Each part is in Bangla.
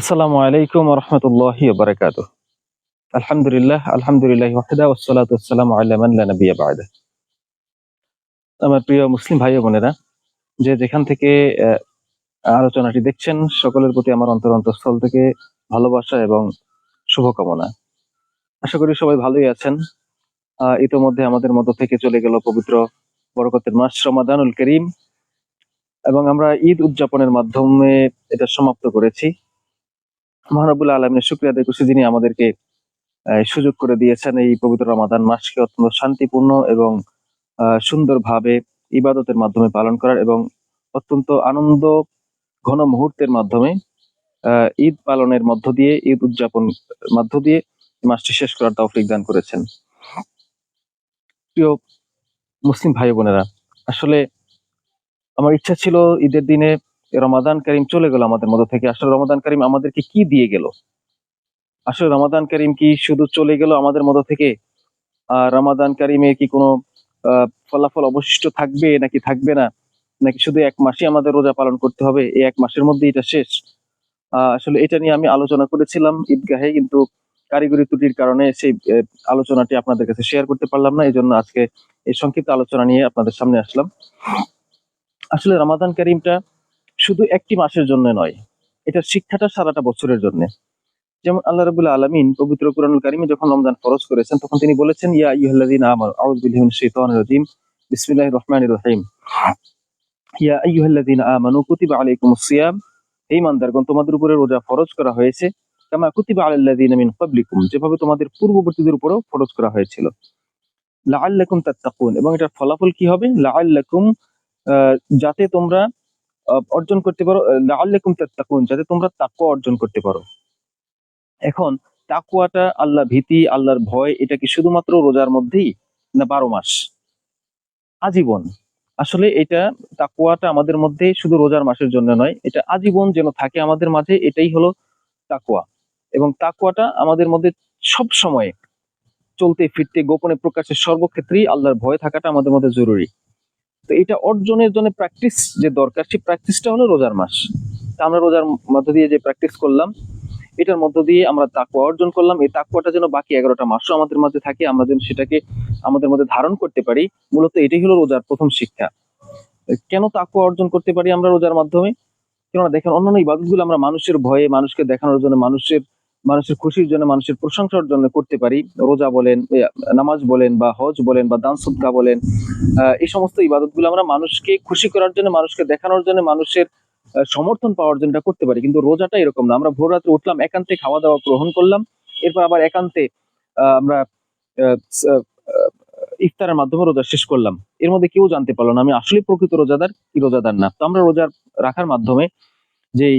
আসসালামু আলাইকুম রহমতুল্লাহ বারাকাত আলহামদুলিল্লাহ আলহামদুলিল্লাহ ওয়াহদা ওয়াসসালাতু ওয়াসসালামু আলা মান লা নাবিয়্যা আমার প্রিয় মুসলিম ভাই বোনেরা, যে যেখান থেকে আলোচনাটি দেখছেন, সকলের প্রতি আমার অন্তর অন্তঃস্থল থেকে ভালোবাসা এবং শুভকামনা। আশা করি সবাই ভালোই আছেন। ইতোমধ্যে আমাদের মধ্য থেকে চলে গেল পবিত্র বরকতের মাস রমাদানুল করিম। এবং আমরা ঈদ উদযাপনের মাধ্যমে এটা সমাপ্ত করেছি। মহানবুল আলমের শুক্রিয়া আদায় করছি যিনি আমাদেরকে সুযোগ করে দিয়েছেন এই পবিত্র রমাদান মাসকে অত্যন্ত শান্তিপূর্ণ এবং সুন্দরভাবে ইবাদতের মাধ্যমে পালন করার এবং অত্যন্ত আনন্দ ঘন মুহূর্তের মাধ্যমে ঈদ পালনের মধ্য দিয়ে, ঈদ উদযাপন মধ্য দিয়ে মাসটি শেষ করার তৌফিক দান করেছেন। প্রিয় মুসলিম ভাই বোনেরা, আসলে আমার ইচ্ছা ছিল ঈদের দিনে রমাদান করিম চলে গেল আমাদের মধ্য থেকে। আসলে রমাদান করিম আমাদেরকে কি দিয়ে গেল? আসলে রমাদান করিম কি শুধু চলে গেল আমাদের মধ্য থেকে? আর রমাদান কারিমে কি কোনো ফলাফল অবশিষ্ট থাকবে নাকি থাকবে না? নাকি শুধু এক মাসই আমাদের রোজা পালন করতে হবে? এই এক মাসের মধ্যে এটা শেষ। আসলে এটা নিয়ে আমি আলোচনা করেছিলাম ঈদগাহে, কিন্তু কারিগরি ত্রুটির কারণে সেই আলোচনাটি আপনাদের কাছে শেয়ার করতে পারলাম না। এই জন্য আজকে এই সংক্ষিপ্ত আলোচনা নিয়ে আপনাদের সামনে আসলাম। আসলে রমাদান কারিমটা শুধু একটি মাসের জন্য নয় এটার শিক্ষাটা সারাটা বছরের জন্য। যেমন আল্লাহ রাবুল্লাহ আলমিন পবিত্র কুরআনুল কারিমে যখন রমজান ফরজ করেছেন, তখন তিনি বলেছেন, ইয়া আইয়ুহাল্লাযীনা আমানু, আউযু বিল্লাহি মিনাশ শাইতানির রাজীম। বিসমিল্লাহির রহিম। ইয়া আইয়ুহাল্লাযীনা আমানু, কুতিবা আলাইকুমুস সিয়াম। হে ইমানদারগণ তোমাদের উপরে রোজা ফরজ করা হয়েছে। কামা কুতিবা আলাল্লাযীনা মিন ক্বাবলিকুম, যেভাবে তোমাদের পূর্ববর্তীদের উপরেও ফরজ করা হয়েছিল। লাআল্লাকুম তাত্তাকুন। এবং এটার ফলাফল কি হবে? লাআল্লাকুম যাতে তোমরা অর্জন করতে পারো লাআল্লাকুম তাত্তাকুন, যাতে তোমরা তাকওয়া অর্জন করতে পারো। এখন তাকুয়াটা আল্লাহ ভীতি, আল্লাহর ভয়, এটা কি শুধুমাত্র রোজার মধ্যেই না বারো মাস? আজীবন। আসলে এটা তাকুয়াটা আমাদের মধ্যে শুধু রোজার মাসের জন্য নয়, এটা আজীবন যেন থাকে আমাদের মাঝে, এটাই হলো তাকুয়া এবং তাকুয়াটা আমাদের মধ্যে সব সময় চলতে, ফিরতে, গোপনে প্রকাশের সর্বক্ষেত্রেই আল্লাহর ভয় থাকাটা আমাদের মধ্যে জরুরি। তো এটা অর্জনের জন্য প্র্যাকটিস যে দরকার, সেই প্র্যাকটিসটা হলো রোজার মাস। তা আমরা রোজার মধ্য দিয়ে যে প্র্যাকটিস করলাম, এটার মধ্য দিয়ে আমরা তাকুয়া অর্জন করলাম। এই তাকুয়াটা যেন বাকি এগারোটা মাসও আমাদের মাঝে থাকে, আমরা যেন সেটাকে আমাদের মধ্যে ধারণ করতে পারি। মূলত এটাই হলো রোজার প্রথম শিক্ষা। কেন তাকুয়া অর্জন করতে পারি আমরা রোজার মাধ্যমে? কেননা দেখেন অন্যান্য ইবাদতগুলো আমরা মানুষের ভয়ে, মানুষকে দেখানোর জন্য, মানুষের মানুষের খুশির জন্য, মানুষের প্রশংসার জন্য করতে পারি। রোজা বলেন নামাজ বলেন বা হজ বলেন বা দান সদকা বলেন এই সমস্ত ইবাদতগুলো আমরা মানুষকে খুশি করার জন্য, মানুষকে দেখানোর জন্য, মানুষের সমর্থন পাওয়ার জন্য করতে পারি। কিন্তু রোজাটা এরকম না। আমরা ভোর রাত্রে উঠলাম, একান্তে খাওয়া দাওয়া গ্রহণ করলাম, এরপর আবার একান্তে আমরা ইফতারের মাধ্যমে রোজা শেষ করলাম। এর মধ্যে কেউ জানতে পারল না, আমি আসলে প্রকৃত রোজাদার, কি রোজাদার না। তো আমরা রোজা রাখার মাধ্যমে যেই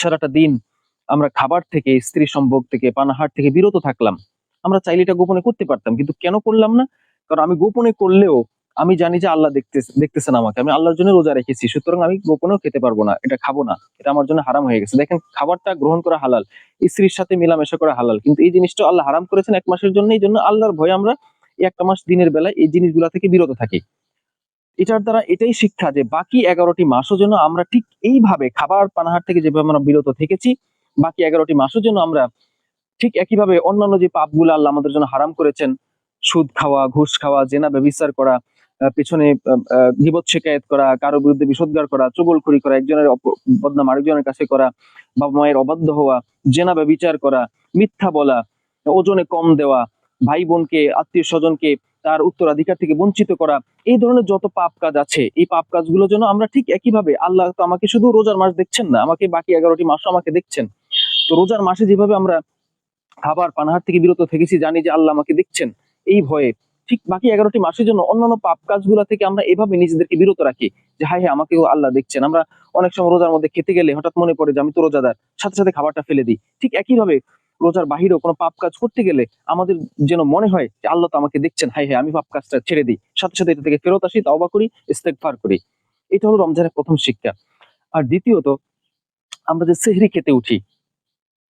সারাটা দিন আমরা খাবার থেকে, স্ত্রী সম্ভোগ থেকে, পানাহার থেকে বিরত থাকলাম। আমরা চাইলে এটা গোপনে করতে পারতাম, কিন্তু কেন করলাম না? কারণ আমি গোপনে করলেও আমি জানি যে আল্লাহ দেখতে, দেখতেছেন আমাকে। আমি আল্লাহর জন্য রোজা রেখেছি, সুতরাং আমি গোপনেও খেতে পারব না, এটা খাব না, এটা আমার জন্য হারাম হয়ে গেছে। দেখেন, খাবারটা গ্রহণ করা হালাল, স্ত্রীর সাথে মেলামেশা করা হালাল, কিন্তু এই জিনিসটা আল্লাহ হারাম করেছেন এক মাসের জন্য এই জন্য আল্লাহর ভয়ে আমরা এই একটা মাস দিনের বেলায় এই জিনিসগুলা থেকে বিরত থাকি। এটার দ্বারা এটাই শিক্ষা যে বাকি এগারোটি মাসও যেন আমরা ঠিক এইভাবে খাবার, পানাহার থেকে যেভাবে আমরা বিরত থেকেছি বাকি এগারোটি মাসও যেন আমরা ঠিক একইভাবে অন্যান্য যে পাপগুলো আল্লাহ আমাদের জন্য হারাম করেছেন, সুদ খাওয়া, ঘুষ খাওয়া, জেনা ব্যবিচার করা পেছনে গিবত শেখায়ত করা, কারও বিরুদ্ধে বিষোদ্গার করা চুগলখড়ি করা, একজনের বদনাম আরেকজনের কাছে করা, বাবা মায়ের অবাধ্য হওয়া, জেনা ব্যবিচার করা, মিথ্যা বলা, ওজনে কম দেওয়া, ভাই বোনকে, আত্মীয় স্বজনকে তার উত্তরাধিকার থেকে বঞ্চিত করা, এই ধরনের যত পাপ কাজ আছে, এই পাপ কাজগুলো যেন আমরা ঠিক একইভাবে, আল্লাহ তো আমাকে শুধু রোজার মাস দেখছেন না, আমাকে বাকি এগারোটি মাসও আমাকে দেখছেন। তো রোজার মাসে যেভাবে আমরা খাবার পানাহার থেকে বিরত থেকেছি, জানি যে আল্লাহ আমাকে দেখছেন এই ভয়ে। ঠিক বাকি এগারোটি মাসের জন্য অন্যান্য পাপ কাজগুলো থেকে আমরা এভাবে নিজেদেরকে বিরত রাখি যে হাই হ্যাঁ আমাকে আল্লাহ দেখছেন। আমরা অনেক সময় রোজার মধ্যে খেতে গেলে হঠাৎ মনে পড়ে যে, আমি তো রোজাদার। সাথে সাথে খাবারটা ফেলে দিই। ঠিক একইভাবে রোজার বাহিরেও কোনো পাপ কাজ করতে গেলে আমাদের যেন মনে হয় যে, আল্লাহ তো আমাকে দেখছেন। হাই হ্যাঁ আমি পাপ কাজটা ছেড়ে দিই। সাথে সাথে এটা থেকে ফেরত আসি, তাওবা করি, ইস্তেগফার করি। এটা হলো রমজানের প্রথম শিক্ষা। আর দ্বিতীয়ত, আমরা যে সেহরি খেতে উঠি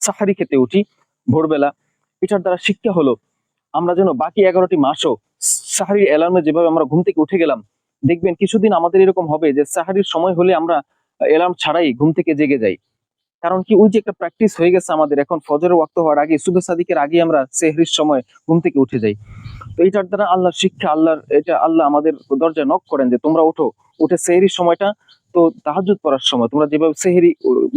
সাহারি খেতে উঠি ভোরবেলা। এটার দ্বারা শিক্ষা হলো, আমরা যেন বাকি এগারোটি মাসও সাহারির অ্যালার্মে যেভাবে আমরা ঘুম থেকে উঠে গেলাম, দেখবেন কিছুদিন আমাদের এরকম হবে যে সাহারির সময় হলে আমরা অ্যালার্ম ছাড়াই ঘুম থেকে জেগে যাই। কারণ কি ওই যে একটা প্র্যাকটিস হয়ে গেছে আমাদের, এখন ফজরের ওয়াক্ত হওয়ার আগে সুবে সাদিকের আগে আমরা সেহরির সময় ঘুম থেকে উঠে যাই। তো এইটার দ্বারা আল্লাহর শিক্ষা, আল্লাহর, এটা আল্লাহ আমাদের দরজায় নক করেন যে তোমরা ওঠো, উঠে সেহরির সময়টা তো তাহাজুদ পড়ার সময় তোমরা যেভাবে সেহরি,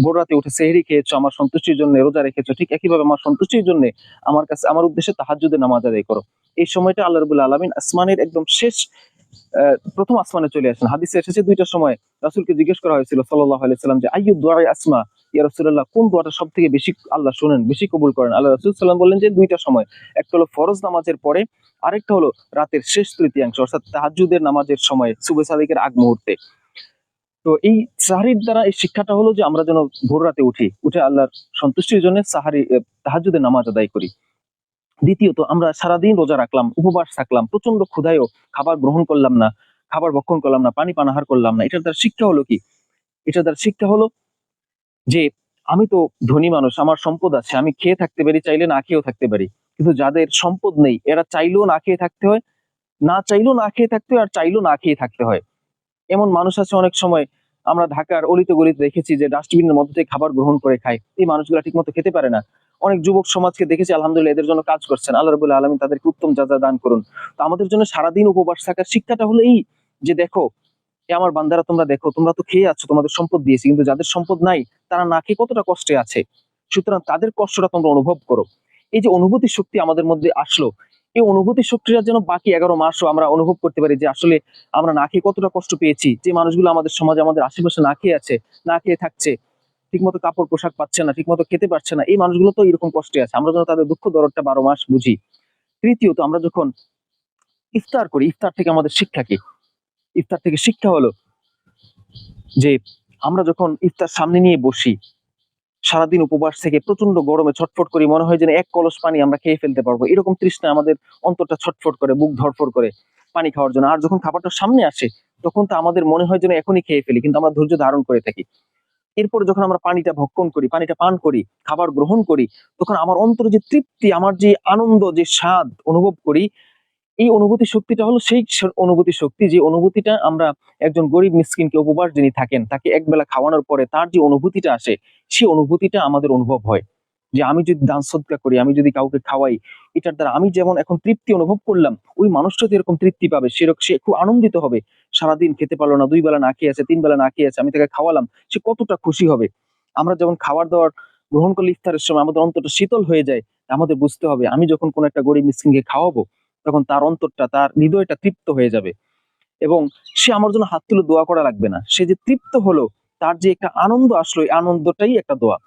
ভোর রাতে উঠে সেহরি খেয়েছো, আমার সন্তুষ্টির জন্য রোজা রেখেছো, ঠিক একইভাবে আমার সন্তুষ্টির জন্য আমার কাছে, আমার উদ্দেশ্যে তাহাজুদে নামাজ আদায় করো। এই সময়টা আল্লাহ রবুল্লা আলমিন আসমানের একদম শেষ প্রথম আসমানে চলে আসেন। হাদিসে এসেছে দুইটার সময় রাসুলকে জিজ্ঞেস করা হয়েছিল সাল্লাহ আলাইসাল্লাম যে, আইয়ু দোয়া আসমা? ইয়া রাসূলুল্লাহ, কোন দোয়াটা সব থেকে বেশি আল্লাহ শুনেন, বেশি কবুল করেন? আল্লাহ রাসূল সাল্লাম বললেন যে, দুইটা সময়। একটা হলো ফরজ নামাজের পরে, আরেকটা হলো রাতের শেষ তৃতীয়াংশ, অর্থাৎ তাহাজ্জুদের নামাজের সময় সুবে সাদিকের আগ মুহূর্তে। তো এই সাহারির দ্বারা এই শিক্ষাটা হলো যে আমরা যেন ভোর রাতে উঠি, উঠে আল্লাহর সন্তুষ্টির জন্য সাহারি তাহাজুদের নামাজ আদায় করি। দ্বিতীয়ত, আমরা সারাদিন রোজা রাখলাম, উপবাস থাকলাম প্রচণ্ড ক্ষুধায়ও খাবার গ্রহণ করলাম না, খাবার ভক্ষণ করলাম না, পানি পানাহার করলাম না, এটার দ্বারা শিক্ষা হলো কি? এটার দ্বারা শিক্ষা হলো যে আমি তো ধনী মানুষ, আমার সম্পদ আছে, আমি খেয়ে থাকতে পারি, চাইলে না খেয়েও থাকতে পারি। কিন্তু যাদের সম্পদ নেই, এরা চাইলেও না খেয়ে থাকতে হয়, না চাইলেও না খেয়ে থাকতে হয়, আর চাইলেও না খেয়ে থাকতে হয়। এমন মানুষ আছে অনেক সময় আমরা ঢাকার অলিতে গলিতে দেখেছি যে ডাস্টবিনের মধ্যে থেকে খাবার গ্রহণ করে খায়। এই মানুষগুলো ঠিক মতো খেতে পারে না। অনেক যুবক সমাজকে দেখেছি, আলহামদুলিল্লাহ, এদের জন্য কাজ করছেন। আল্লাহ রবুল্লাহ আলমী তাদেরকে উত্তম যাজা দান করুন। তো আমাদের জন্য সারাদিন উপবাস থাকার শিক্ষাটা হলো এই যে দেখো এ আমার বান্দারা, তোমরা দেখো, তোমরা তো খেয়ে আছো, তোমাদের সম্পদ দিয়েছি, কিন্তু যাদের সম্পদ নাই, তারা না খেয়ে কতটা কষ্টে আছে? সুতরাং তাদের কষ্টটা তোমরা অনুভব করো। এই যে অনুভূতি শক্তি আমাদের মধ্যে আসলো এই অনুভূতি শক্তিটা যেন বাকি এগারো মাসও আমরা অনুভব করতে পারি যে আসলে আমরা না খেয়ে কতটা কষ্ট পেয়েছি, যে মানুষগুলো আমাদের সমাজে আমাদের আশেপাশে না খেয়ে আছে, না খেয়ে থাকছে, ঠিকমতো কাপড় পোশাক পাচ্ছে না, ঠিকমতো খেতে পারছে না, এই মানুষগুলো তো এরকম কষ্টে আছে। আমরা যেন তাদের দুঃখ দরদটা বারো মাস বুঝি। তৃতীয়ত আমরা যখন ইফতার করি, ইফতার থেকে আমাদের শিক্ষা কি? ইফতার থেকে শিক্ষা হলো যে আমরা যখন ইফতার সামনে নিয়ে বসি সারাদিন উপবাস থেকে প্রচণ্ড গরমে ছটফট করি, মনে হয় যেন এক কলস পানি আমরা খেয়ে ফেলতে পারব। এরকম তৃষ্ণা আমাদের অন্তরটা ছটফট করে, বুক ধরফর করে পানি খাওয়ার জন্য। আর যখন খাবারটা সামনে আসে, তখন তো আমাদের মনে হয় যেন এখনই খেয়ে ফেলি, কিন্তু আমরা ধৈর্য ধারণ করে থাকি। এরপর যখন আমরা পানিটা ভক্ষণ করি, পানিটা পান করি, খাবার গ্রহণ করি, তখন আমার অন্তরে যে তৃপ্তি, আমার যে আনন্দ, যে স্বাদ অনুভব করি এই অনুভূতি শক্তিটা হলো সেই অনুভূতি শক্তি যে অনুভূতিটা আমরা একজন গরিব মিসকিনকে উপবাস যিনি থাকেন, তাকে একবেলা খাওয়ানোর পরে তার যে অনুভূতিটা আসে, সেই অনুভূতিটা আমাদের অনুভব হয়। যে আমি যদি দান সদকা করি, আমি যদি কাউকে খাওয়াই, এটার দ্বারা আমি যেমন এখন তৃপ্তি অনুভব করলাম, ওই মানুষটা এরকম তৃপ্তি পাবে সেরকম সে খুব আনন্দিত হবে। সারাদিন খেতে পারল না, দুই বেলা না খেয়ে আছে, তিন বেলা না খেয়ে আছে, আমি তাকে খাওয়ালাম, সে কতটা খুশি হবে। আমরা যেমন খাবার দাওয়ার গ্রহণ করলে ইফতারের সময় আমাদের অন্তরটা শীতল হয়ে যায়, আমাদের বুঝতে হবে, আমি যখন কোনো একটা গরিব মিসকিনকে খাওয়াবো তখন তার অন্তরটা, তার হৃদয়টা তৃপ্ত হয়ে যাবে। এবং সে আমার জন্য হাত তুলে দোয়া করা লাগবে না। সে যে তৃপ্ত হলো, তার যে একটা আনন্দ আসলো, এই আনন্দটাই একটা দোয়া।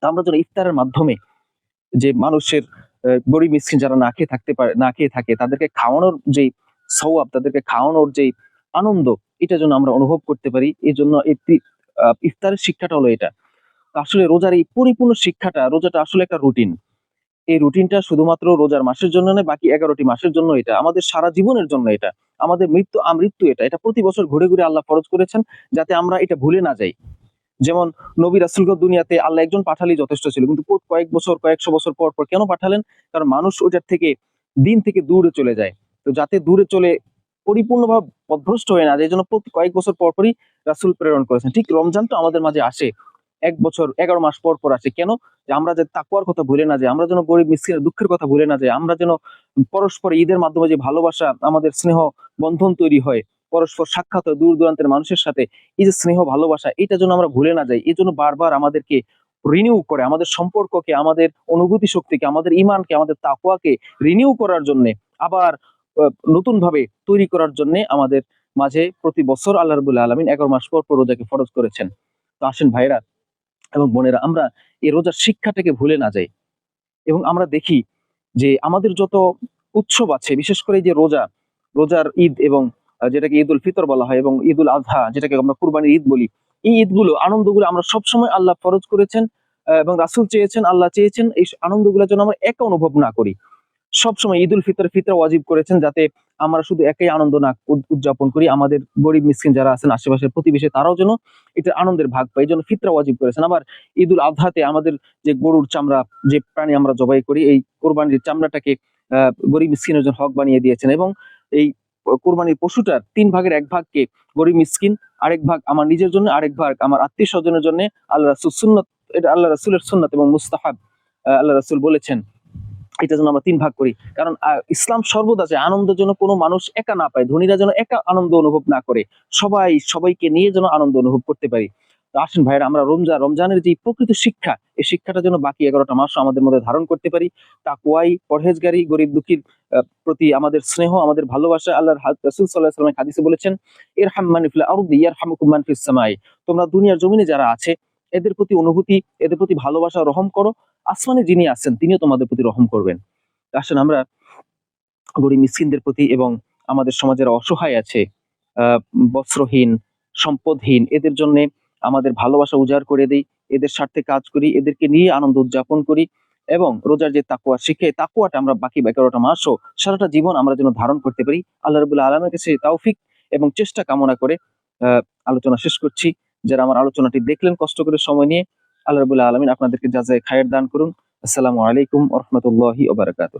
তা আমরা যেন ইফতারের মাধ্যমে যে মানুষের গরিব মিসকিন যারা না খেয়ে থাকতে পারে, না খেয়ে থাকে, তাদেরকে খাওয়ানোর যে সওয়াব, তাদেরকে খাওয়ানোর যে আনন্দ, এটা যেন আমরা অনুভব করতে পারি। এই জন্য ইফতারের শিক্ষাটা হলো এটা। আসলে রোজার এই পরিপূর্ণ শিক্ষাটা, রোজাটা আসলে একটা রুটিন এই রুটিনটা শুধুমাত্র রোজার মাসের জন্য নয়, বাকি এগারোটি মাসের জন্য এটা। আমাদের সারা জীবনের জন্য এটা। আমাদের মৃত্যু, আমৃত্যু এটা। এটা প্রতি বছর ঘুরে ঘুরে আল্লাহ ফরজ করেছেন যাতে আমরা এটা ভুলে না যাই। যেমন নবী রাসুলকে দুনিয়াতে আল্লাহ একজন পাঠালেই যথেষ্ট ছিল। কিন্তু কয়েক বছর, কয়েকশো বছর পর পর কেন পাঠালেন? কারণ মানুষ ওইটার থেকে দিন থেকে দূরে চলে যায়। তো যাতে দূরে চলে পরিপূর্ণভাবে পথভ্রষ্ট হয়ে না যায়, এই জন্য প্রতি কয়েক বছর পর পরই রাসুল প্রেরণ করেছেন। ঠিক রমজান তো আমাদের মাঝে আসে। এক বছর, এগারো মাস পর পর আসে। কেন? যে আমরা যে তাকুয়ার কথা ভুলে না যাই, আমরা যেন গরিব মিসকিনের দুঃখের কথা ভুলে না যাই, আমরা যেন পরস্পর ঈদের মাধ্যমে যে ভালোবাসা, আমাদের স্নেহ বন্ধন তৈরি হয়, পরস্পর সাক্ষাৎ দূর দূরান্তের মানুষের সাথে, এই যে স্নেহ ভালোবাসা, এটা যেন আমরা ভুলে না যাই এই জন্য বারবার আমাদেরকে রিনিউ করে, আমাদের সম্পর্ককে, আমাদের অনুভূতি শক্তিকে, আমাদের ইমানকে আমাদের তাকুয়াকে রিনিউ করার জন্য, আবার নতুন ভাবে তৈরি করার জন্য আমাদের মাঝে প্রতি বছর আল্লাহ রবুল্লাহ আলমিন এগারো মাস পর পর রোজাকে ফরজ করেছেন। তো আসেন ভাইরা এবং বোনেরা, আমরা এই রোজার শিক্ষাটাকে ভুলে না যাই। এবং আমরা দেখি যে আমাদের যত উৎসব আছে, বিশেষ করে যে রোজা, রোজার ঈদ এবং যেটাকে ঈদ উল ফিতর বলা হয় এবং ঈদ উল আজহা যেটাকে আমরা কুরবানির ঈদ বলি, এই ঈদগুলো, আনন্দগুলো আমরা সবসময় আল্লাহ ফরজ করেছেন এবং রাসুল চেয়েছেন, আল্লাহ চেয়েছেন, এই আনন্দগুলো যেন আমরা একা অনুভব না করি। সবসময় ঈদ উল ফিতর ফিতর ওয়াজিব করেছেন যাতে আমরা শুধু একাই আনন্দ না উদ- উদযাপন করি। আমাদের গরিব মিসকিন যারা আছেন আশেপাশের প্রতিবেশী, তারাও যেন এটা আনন্দের ভাগ পায়। এই জন্য ফিতরা ওয়াজিব করেছেন। আবার ঈদ উল আজহাতে আমাদের যে গরুর চামড়া, যে প্রাণী আমরা জবাই করি, এই কোরবানির চামড়াটাকে গরিব মিসকিনের জন্য হক বানিয়ে দিয়েছেন এবং এই কোরবানির পশুটার তিন ভাগের এক ভাগকে গরিব মিসকিন, আরেক ভাগ আমার নিজের জন্য, আরেক ভাগ আমার আত্মীয় স্বজনের জন্য আল্লাহ রাসুল সুন্নত, এটা আল্লাহ রাসূলের সুন্নত এবং মুস্তাহাব আল্লাহ রাসুল বলেছেন। এটা যেন আমরা তিন ভাগ করি। কারণ ইসলাম সর্বদা যে আনন্দ যেন কোনো মানুষ একা না পায়, ধনীরা যেন একা আনন্দ অনুভব না করে। সবাই, সবাইকে নিয়ে যেন আনন্দ অনুভব করতে পারি। তো আসেন ভাইরা আমরা রমজান রমজানের যে প্রকৃত শিক্ষা, এই শিক্ষাটা যেন বাকি এগারোটা মাস আমাদের মধ্যে ধারণ করতে পারি। তা তাকুয়াই পরহেজগারি, গরিব দুঃখীর প্রতি আমাদের স্নেহ, আমাদের ভালোবাসা, আল্লাহর রাসূল আলাইহি ওয়াসাল্লাম হাদিসে বলেছেন, ইরহাম মান ফিল আরদি, ইয়ারহামুকুম মান ফিস সামাই। তোমরা দুনিয়ার জমিনে যারা আছে, এদের প্রতি অনুভূতি, এদের প্রতি ভালোবাসা রহম করো। আসমানে যিনি আছেন, তিনিও তোমাদের প্রতি রহম করবেন। আসেন আমরা গরিব মিসকিনদের প্রতি এবং আমাদের সমাজের অসহায় আছে বস্ত্রহীন, সম্পদহীন, এদের জন্য আমাদের ভালোবাসা উজাড় করে দিই, এদের স্বার্থে কাজ করি, এদেরকে নিয়ে আনন্দ উদযাপন করি এবং রোজার যে তাকুয়া শিখে তাকুয়াটা আমরা বাকি এগারোটা মাসও সারাটা জীবন আমরা যেন ধারণ করতে পারি। আল্লাহ রবুল্লাহ আলমের কাছে তাওফিক এবং চেষ্টা কামনা করে আলোচনা শেষ করছি। যারা আমার আলোচনাটি দেখলেন কষ্ট করে সময় নিয়ে আল্লাহ রবুল্লাহ আলমিন আপনাদেরকে যা যায় খায়ের দান করুন। আসসালামু আলাইকুম রহমতুল্লাহি ওবরাকাতুহ